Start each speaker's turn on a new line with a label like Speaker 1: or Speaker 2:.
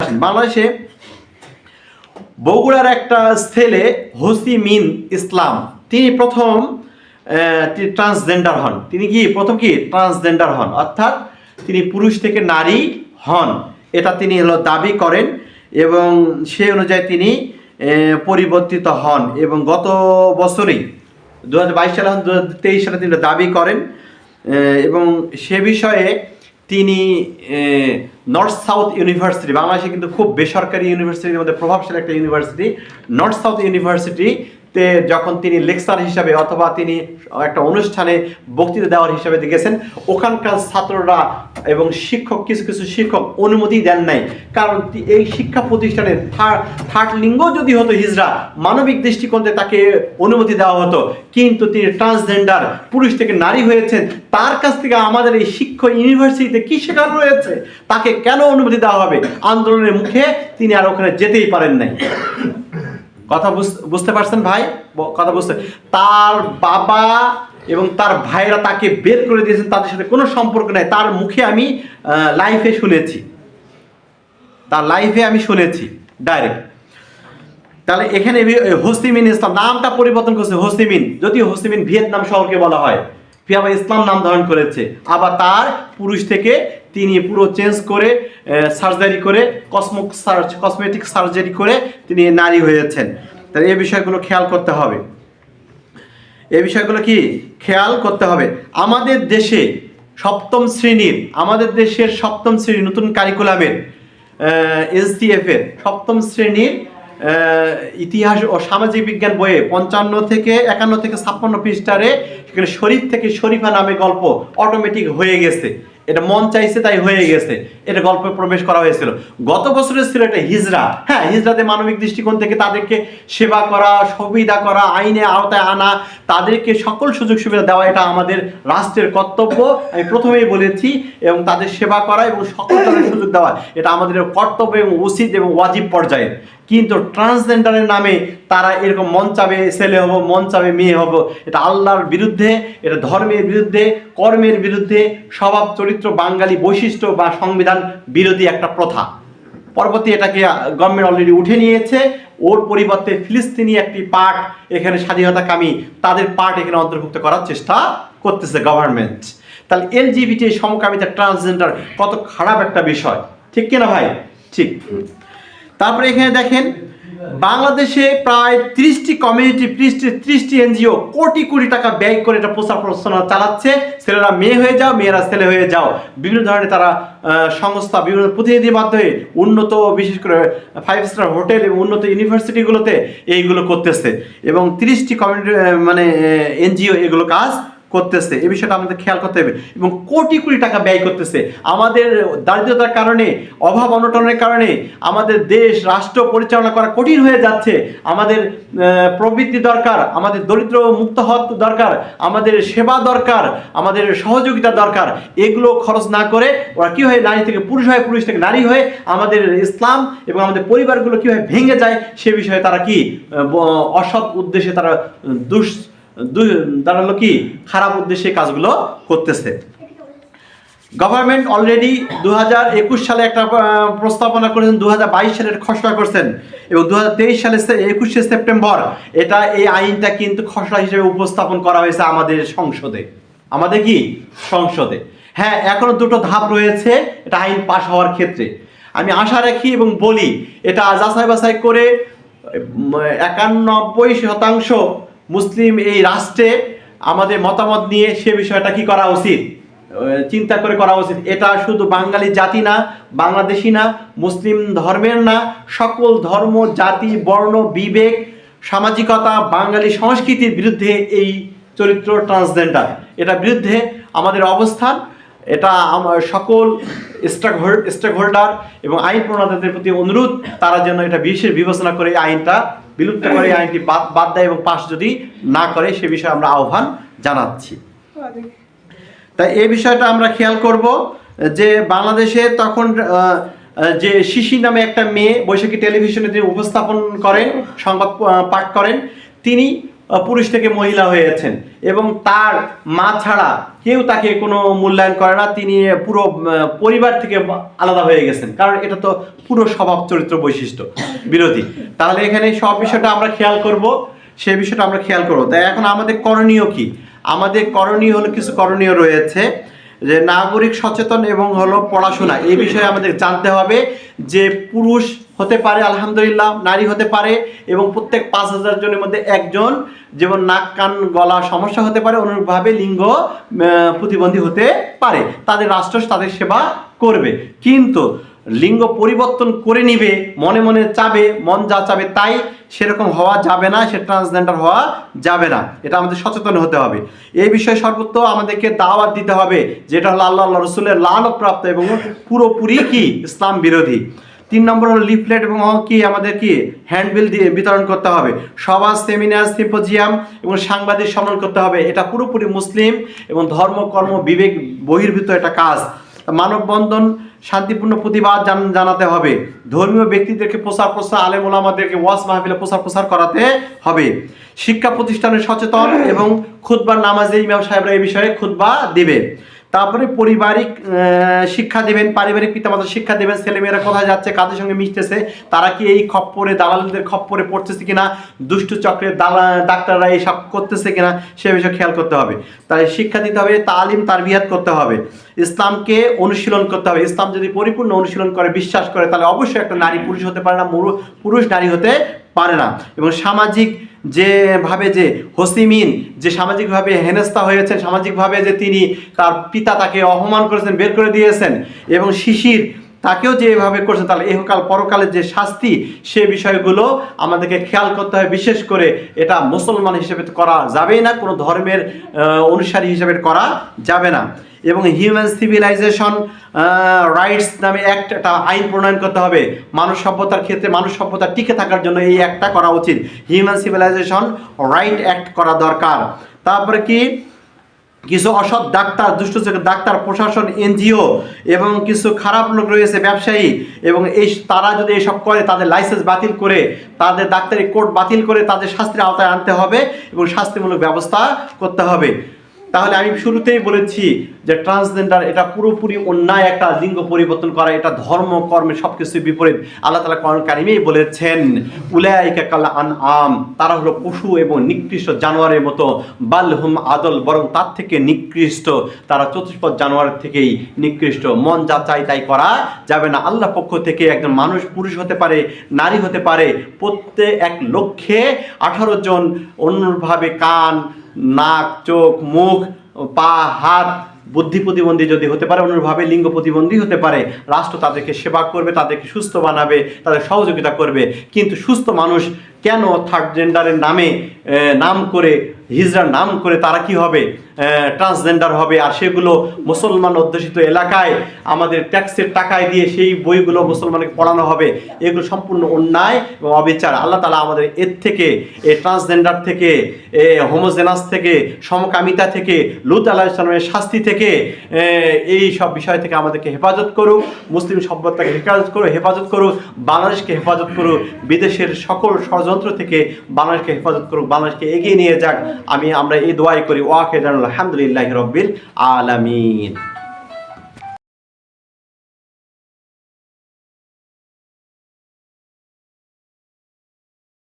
Speaker 1: বাংলাদেশে বগুড়ার একটা ছেলে হোসি মিন ইসলাম, তিনি প্রথম ট্রান্সজেন্ডার হন। তিনি কি? প্রথম কি? ট্রান্সজেন্ডার হন। অর্থাৎ তিনি পুরুষ থেকে নারী হন। এটা তিনি হলো দাবি করেন এবং সে অনুযায়ী তিনি পরিবর্তিত হন এবং গত বছরেই দু হাজার বাইশ সালে দু হাজার তেইশ সালে তিনি দাবি করেন এবং সে বিষয়ে তিনি নর্থ সাউথ ইউনিভার্সিটি বাংলাদেশে কিন্তু খুব বেসরকারি ইউনিভার্সিটির মধ্যে প্রভাবশালী একটা ইউনিভার্সিটি নর্থ সাউথ ইউনিভার্সিটিতে যখন তিনি লেকচার হিসাবে অথবা তিনি একটা অনুষ্ঠানে বক্তৃতা দেওয়ার হিসাবে গেছেন, ওখানকার ছাত্ররা এবং শিক্ষক, কিছু কিছু শিক্ষক অনুমতি দেন নাই। কারণ এই শিক্ষা প্রতিষ্ঠানে থার্ড লিঙ্গ যদি হতো হিজরা মানবিক দৃষ্টিকোণ তাকে অনুমতি দেওয়া হতো। কিন্তু তিনি ট্রান্সজেন্ডার, পুরুষ থেকে নারী হয়েছেন। তার কাছ থেকে আমাদের এই শিক্ষক ইউনিভার্সিটিতে কি শেখানো রয়েছে তাকে কেন অনুমতি দেওয়া হবে? আন্দোলনের মুখে তিনি আর ওখানে যেতেই পারেন নাই। কথা বুঝ- বুঝতে পারছেন ভাই? কথা বুঝতে। তার বাবা এবং তার ভাইরা তাকে বের করে দিয়েছেন, তাদের সাথে কোনো সম্পর্ক নাই। তার মুখে আমি লাইফে শুনেছি। তার লাইফে আমি শুনেছি ডাইরেক্ট তাহলে এখানে হোসিমিন ইসলাম নামটা পরিবর্তন করছে হোসিমিন যদিও হোসিমিন ভিয়েতনাম শহরকে বলা হয় ফিয়াবা ইসলাম নাম ধারণ করেছে। আবার তার পুরুষ থেকে তিনি পুরো চেঞ্জ করে সার্জারি করে কসমো কসমেটিক সার্জারি করে তিনি নারী হয়েছেন। তাহলে এই বিষয়গুলো খেয়াল করতে হবে। এই বিষয়গুলো কি? খেয়াল করতে হবে। আমাদের দেশে সপ্তম শ্রেণির, আমাদের দেশের সপ্তম শ্রেণির নতুন কারিকুলামের এসডিএফ এর সপ্তম শ্রেণির ইতিহাস ও সামাজিক বিজ্ঞান বইয়ে পঞ্চান্ন থেকে একান্ন থেকে ছাপ্পান্ন পৃষ্ঠারে সেখানে শরীফ থেকে শরীফা নামে গল্প অটোমেটিক হয়ে গেছে। এটা মন চাইছে, তাই হয়ে গেছে। এটা গল্পে প্রবেশ করা হয়েছিল। গত বছরের ছিল এটা হিজরা। হ্যাঁ হিজরাতে মানবিক দৃষ্টিকোণ থেকে তাদেরকে সেবা করা, সুবিধা করা আইনে আওতায় আনা, তাদেরকে সকল সুযোগ সুবিধা দেওয়া, এটা আমাদের রাষ্ট্রের কর্তব্য। আমি প্রথমেই বলেছি, এবং তাদের সেবা করা এবং সকল ধরনের সুযোগ দেওয়া, এটা আমাদের কর্তব্য এবং উচিত এবং ওয়াজিব পর্যায়ে। কিন্তু ট্রান্সজেন্ডারের নামে তারা এরকম মন চাবে, ছেলে হব, মন চাবে, মেয়ে হব, এটা আল্লাহর বিরুদ্ধে, এটা ধর্মের বিরুদ্ধে, কর্মের বিরুদ্ধে স্বভাব চরিত্র বাঙালি বৈশিষ্ট্য বা সংবিধান বিরোধী একটা প্রথা। পরবর্তী এটাকে গভর্নমেন্ট অলরেডি উঠে নিয়েছে। ওর পরিবর্তে ফিলিস্তিনি একটি পার্ট এখানে স্বাধীনতাকামী তাদের পার্ট এখানে অন্তর্ভুক্ত করার চেষ্টা করতেছে গভর্নমেন্ট তাহলে এলজিবিটি সমকামিতা ট্রান্সজেন্ডার কত খারাপ একটা বিষয়। ঠিক কিনা ভাই? ঠিক। তারপরে এখানে দেখেন বাংলাদেশে প্রায় ত্রিশটি কমিউনিটি ত্রিশটি ত্রিশটি এনজিও কোটি কোটি টাকা ব্যয় করে এটা প্রচার প্রচারণা চালাচ্ছে। ছেলেরা মেয়ে হয়ে যাও, মেয়েরা ছেলে হয়ে যাও। বিভিন্ন ধরনের তারা সংস্থা, বিভিন্ন প্রতিনিধির মাধ্যমে উন্নত, বিশেষ করে ফাইভ স্টার হোটেল এবং উন্নত ইউনিভার্সিটিগুলোতে এইগুলো করতেছে। এবং ত্রিশটি কমিউনিটি মানে এনজিও এগুলো কাজ করতেছে। এই বিষয়টা আমাদের খেয়াল করতে হবে। এবং কোটি কোটি টাকা ব্যয় করতেছে। আমাদের দারিদ্রতার কারণে, অভাব অনটনের কারণে, আমাদের দেশ, রাষ্ট্র পরিচালনা করা কঠিন হয়ে যাচ্ছে। আমাদের প্রবৃত্তি দরকার, আমাদের দরিদ্র মুক্ত হওয়া দরকার, আমাদের সেবা দরকার, আমাদের সহযোগিতা দরকার। এগুলো খরচ না করে ওরা কি হয় নারী থেকে পুরুষ হয়, পুরুষ থেকে নারী হয়ে আমাদের ইসলাম এবং আমাদের পরিবারগুলো কীভাবে ভেঙে যায়, সে বিষয়ে তারা কি অসৎ উদ্দেশ্যে তারা দু- তারা হলো কি? খারাপ উদ্দেশ্যে কাজগুলো করতেছে। গভর্নমেন্ট অলরেডি দু হাজার একুশ সালে একটা প্রস্তাবনা করেছেন দু হাজার বাইশ সালের খসড়া করছেন। এবং দু সালে একুশে সেপ্টেম্বর এটা এই আইনটা কিন্তু খসড়া হিসেবে উপস্থাপন করা হয়েছে আমাদের সংসদে। আমাদের কি? সংসদে। হ্যাঁ এখনও দুটো ধাপ রয়েছে, এটা আইন পাশ হওয়ার ক্ষেত্রে। আমি আশা রাখি এবং বলি, এটা যাচাই বাছাই করে একানব্বই শতাংশ মুসলিম এই রাষ্ট্রে আমাদের মতামত নিয়ে সে বিষয়টা কি করা উচিত? চিন্তা করে করা উচিত। এটা শুধু বাঙালি জাতি না, বাংলাদেশি না, মুসলিম ধর্মের না, সকল ধর্ম, জাতি, বর্ণ, বিবেক, সামাজিকতা, বাঙালি সংস্কৃতির বিরুদ্ধে এই চরিত্র ট্রান্সজেন্ডার এটা বিরুদ্ধে আমাদের অবস্থান, এটা আমার সকল স্টেক হোল্ডার এবং আইন প্রণেতাদের প্রতি অনুরোধ, তারা যেন এটা বিশেষ বিবেচনা করে আইনটা বিলুপ্ত করে আইনটি বাদ বাদ দেয় এবং পাশ যদি না করে, সে বিষয়ে আমরা আহ্বান জানাচ্ছি। তাই এই বিষয়টা আমরা খেয়াল করব যে বাংলাদেশে তখন যে শিশি নামে একটা মেয়ে বৈশাখী টেলিভিশনে তিনি উপস্থাপন করেন, সংবাদ পাঠ করেন, তিনি পুরুষ থেকে মহিলা হয়েছেন। এবং তার মা ছাড়া কেউ তাকে কোনো মূল্যায়ন করে না। তিনি পুরো পরিবার থেকে আলাদা হয়ে গেছেন। কারণ এটা তো পুরো স্বভাব চরিত্র বৈশিষ্ট্য, বিরোধী। তাহলে এখানে সব বিষয়টা আমরা খেয়াল করব। সেই বিষয়টা আমরা খেয়াল করব। তাই এখন আমাদের করণীয় কি? আমাদের করণীয় হলো কিছু করণীয় রয়েছে। যে নাগরিক সচেতন এবং হলো পড়াশোনা। এই বিষয়ে আমাদের জানতে হবে যে পুরুষ হতে পারে, আলহামদুলিল্লাহ, নারী হতে পারে এবং প্রত্যেক পাঁচ হাজার জনের মধ্যে একজন, যেমন নাক, কান, গলা সমস্যা হতে পারে, অনুরূপভাবে লিঙ্গ প্রতিবন্ধী হতে পারে। তাদের রাষ্ট্র তাদের সেবা করবে। কিন্তু লিঙ্গ পরিবর্তন করে নিবে, মনে মনে চাবে, মন যা চাবে তাই সেরকম হওয়া যাবে না, সে ট্রান্সজেন্ডার হওয়া যাবে না। এটা আমাদের সচেতন হতে হবে। এই বিষয়ে সর্বত্র আমাদেরকে দাওয়াত দিতে হবে, যেটা হলো আল্লাহ রসুলের লালপ্রাপ্ত এবং পুরোপুরি কি? ইসলাম বিরোধী। তিন নম্বর হলো লিফলেট এবং কি, আমাদের কি? হ্যান্ডবিল দিয়ে বিতরণ করতে হবে। সভা সেমিনার, সিম্পোজিয়াম এবং সাংবাদিক সম্মেলন করতে হবে। এটা পুরোপুরি মুসলিম এবং ধর্ম, কর্ম, বিবেক বহির্ভূত একটা কাজ। মানববন্ধন, শান্তিপূর্ণ প্রতিবাদ জান- জানাতে হবে। ধর্মীয় ব্যক্তিদেরকে প্রচার প্রসার, আলেম ওলামাদেরকে ওয়াস মাহফিলে প্রচার প্রসার করাতে হবে। শিক্ষা প্রতিষ্ঠানে সচেতন এবং খুতবার নামাজে ইমাম সাহেবরা এই বিষয়ে খুতবা দিবে। তারপরে পারিবারিক শিক্ষা দেবেন, পারিবারিক পিতামাতা শিক্ষা দেবেন, ছেলেমেয়েরা কোথায় যাচ্ছে, কাদের সঙ্গে মিশতেছে, তারা কি এই খপ্পরে, দালালদের খপ্পরে পড়তেছে কিনা, দুষ্টু চক্রের দালা, ডাক্তাররা এইসব করতেছে কিনা, সে বিষয়ে খেয়াল করতে হবে। তাই শিক্ষা দিতে হবে, তালিম তার বিহাত করতে হবে। ইসলামকে অনুশীলন করতে হবে। ইসলাম যদি পরিপূর্ণ অনুশীলন করে, বিশ্বাস করে, তাহলে অবশ্যই একটা নারী পুরুষ হতে পারে না পুরুষ নারী হতে পারে না। এবং সামাজিক যে ভাবে যে হোসিমিন, যে সামাজিকভাবে হেনস্থা হয়েছেন, সামাজিকভাবে যে তিনি তার পিতা তাকে অপমান করেছেন, বের করে দিয়েছেন এবং শিশির তাকেও যে এভাবে করছে, তাহলে এহকাল পরকালের যে শাস্তি, সে বিষয়গুলো আমাদেরকে খেয়াল করতে হয় বিশেষ করে এটা মুসলমান হিসেবে করা যাবেই না, কোনো ধর্মের অনুসারী হিসেবে করা যাবে না। এবং হিউম্যান সিভিলাইজেশন রাইটস নামে অ্যাক্ট একটা আইন প্রণয়ন করতে হবে। মানব সভ্যতার ক্ষেত্রে মানব সভ্যতা টিকে থাকার জন্য এই অ্যাক্টটা করা উচিত। হিউম্যান সিভিলাইজেশন, রাইট অ্যাক্ট করা দরকার। তারপরে কি? কিছু অসৎ ডাক্তার, দুষ্ট ডাক্তার, প্রশাসন, এনজিও এবং কিছু খারাপ লোক রয়েছে, ব্যবসায়ী এবং এই তারা যদি এসব করে, তাদের লাইসেন্স বাতিল করে, তাদের ডাক্তারি কোর্ট বাতিল করে, তাদের শাস্তির আওতায় আনতে হবে এবং শাস্তিমূলক ব্যবস্থা করতে হবে। তাহলে আমি শুরুতেই বলেছি যে ট্রান্সজেন্ডার এটা পুরোপুরি অন্যায় একটা লিঙ্গ পরিবর্তন করা, এটা ধর্ম, কর্মে সব বিপরীত। আল্লাহ তালা করণ কারিমেই বলেছেন কাল্লা আন আম তারা হলো পশু এবং নিকৃষ্ট জানোয়ারের মতো। বাল হুম আদল, বরং তার থেকে নিকৃষ্ট, তারা চতুষ্পদ জানোয়ারের থেকেই নিকৃষ্ট। মন যা চাই তাই করা যাবে না। আল্লাহ পক্ষ থেকে একজন মানুষ পুরুষ হতে পারে, নারী হতে পারে, প্রত্যেক এক লক্ষ্যে আঠারো জন অন্যভাবে কান নাক, চোখ, মুখ, পা, হাত, বুদ্ধি প্রতিবন্ধী যদি হতে পারে, অনুরূপভাবে লিঙ্গ প্রতিবন্ধী হতে পারে, রাষ্ট্র তাদেরকে সেবা করবে, তাদেরকে সুস্থ বানাবে, তাদের সহযোগিতা করবে। কিন্তু সুস্থ মানুষ কেন থার্ড জেন্ডারের নামে নাম করে, হিজড়ার নাম করে তারা কি হবে? ট্রান্সজেন্ডার হবে। আর সেগুলো মুসলমান অধ্যুষিত এলাকায় আমাদের ট্যাক্সের টাকায় দিয়ে সেই বইগুলো মুসলমানকে পড়ানো হবে। এগুলো সম্পূর্ণ অন্যায় এবং অবিচার। আল্লাহ তালা আমাদের এর থেকে, এ ট্রান্সজেন্ডার থেকে, এ হোমোজেনাস থেকে, সমকামিতা থেকে, লুত আল্লাহ ইসলামের শাস্তি থেকে এই সব বিষয় থেকে আমাদেরকে হেফাজত করুক, মুসলিম সভ্যতাকে হেফাজত করুক হেফাজত করুক, বাংলাদেশকে হেফাজত করুক, বিদেশের সকল ষড়যন্ত্র থেকে বাংলাদেশকে হেফাজত করুক, বাংলাদেশকে এগিয়ে নিয়ে যাক। আমি আমরা এই দোয়াই করি ওয়াকে জানুল আলহামদুলিল্লাহ রব্বিল আলামিন।